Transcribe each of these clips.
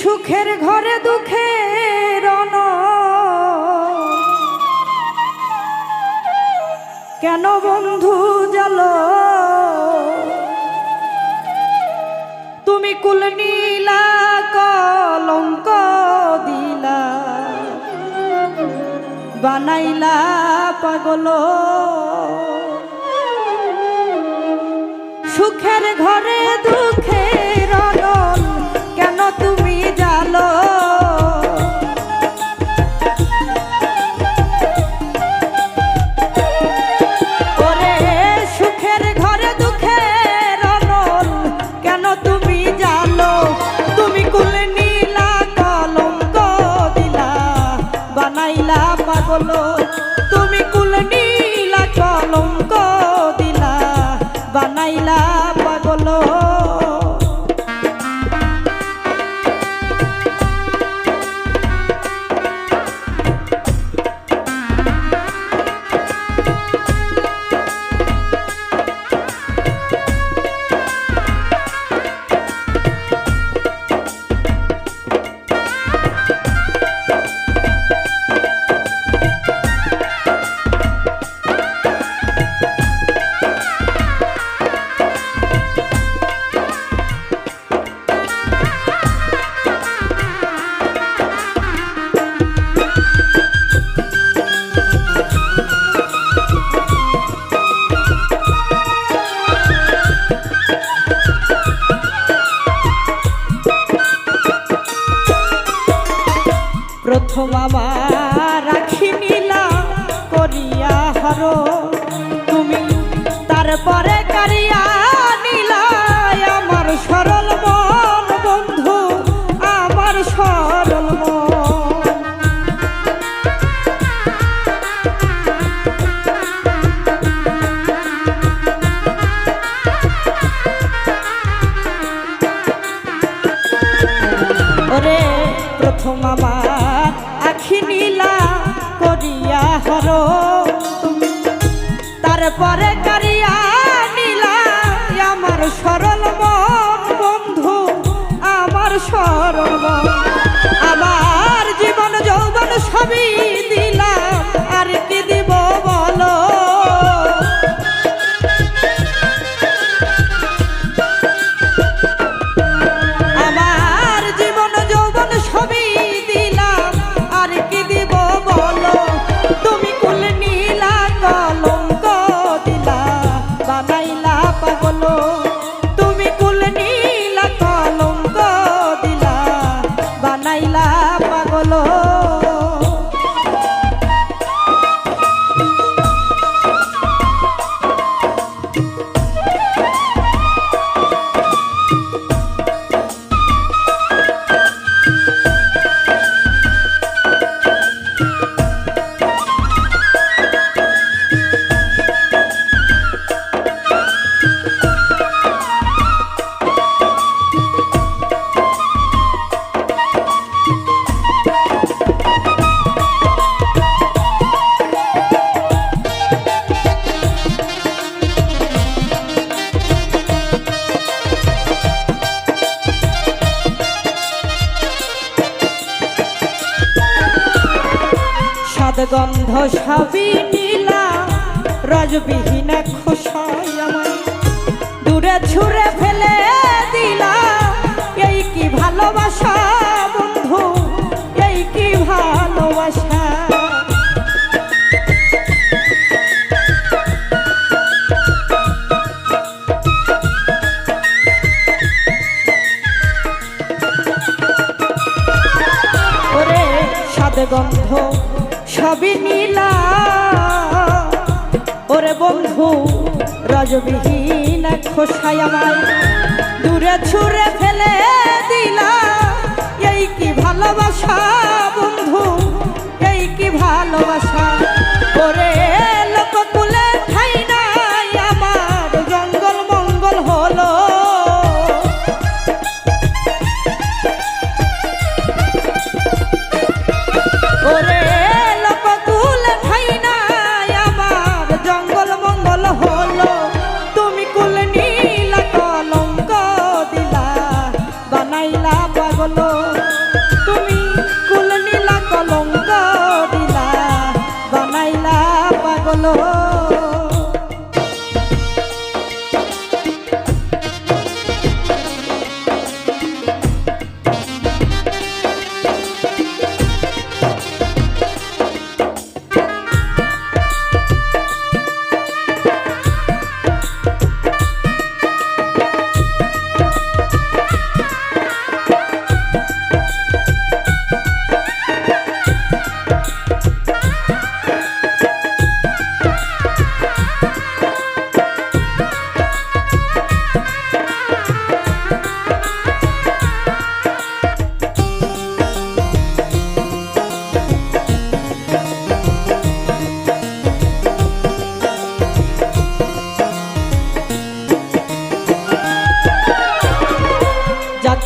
সুখের ঘরে দুঃখের অন। কেন বন্ধু জল? তুমি কুল নীলা, কলঙ্ক দিলা। বানাইলা পাগল। সুখের ঘরে দুঃখের আমার রাখি নিলাম করিয়া হর। তুমি তারপরে কারিয়া নিলাই আমার সরল মন, বন্ধু, আমার সরল মন। প্রথম আমার আখি করিয়া হর। তারপরে কারিয়া সাদগন্ধ সবই নীলা, রজবিহীন আমায়। দূরে ছুঁড়ে ফেলে দিলা, এই কি ভালোবাসা বন্ধু, এই কি ভালোবাসা? সাদগন্ধ সবই ওরে বন্ধু, রজবিহীন খোসাই আমার দূরে ছুঁড়ে ফেলে দিলা। এই কি ভালোবাসা বন্ধু, এই কি ভালোবাসা? ওরে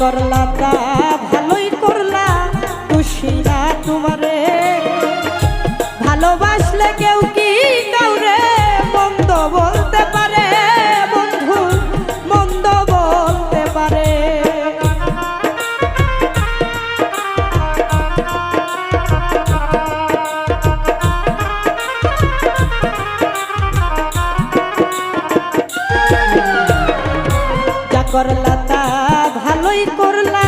করলা তা ভালোই করলা, খুশিরা তোমারে। ভালোবাসলে কেউ কি কাউরে? মন্দ বলতে পারে, বন্ধু, মন্দ বলতে পারে। যা করলা তা ভালোই করলা।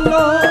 বলো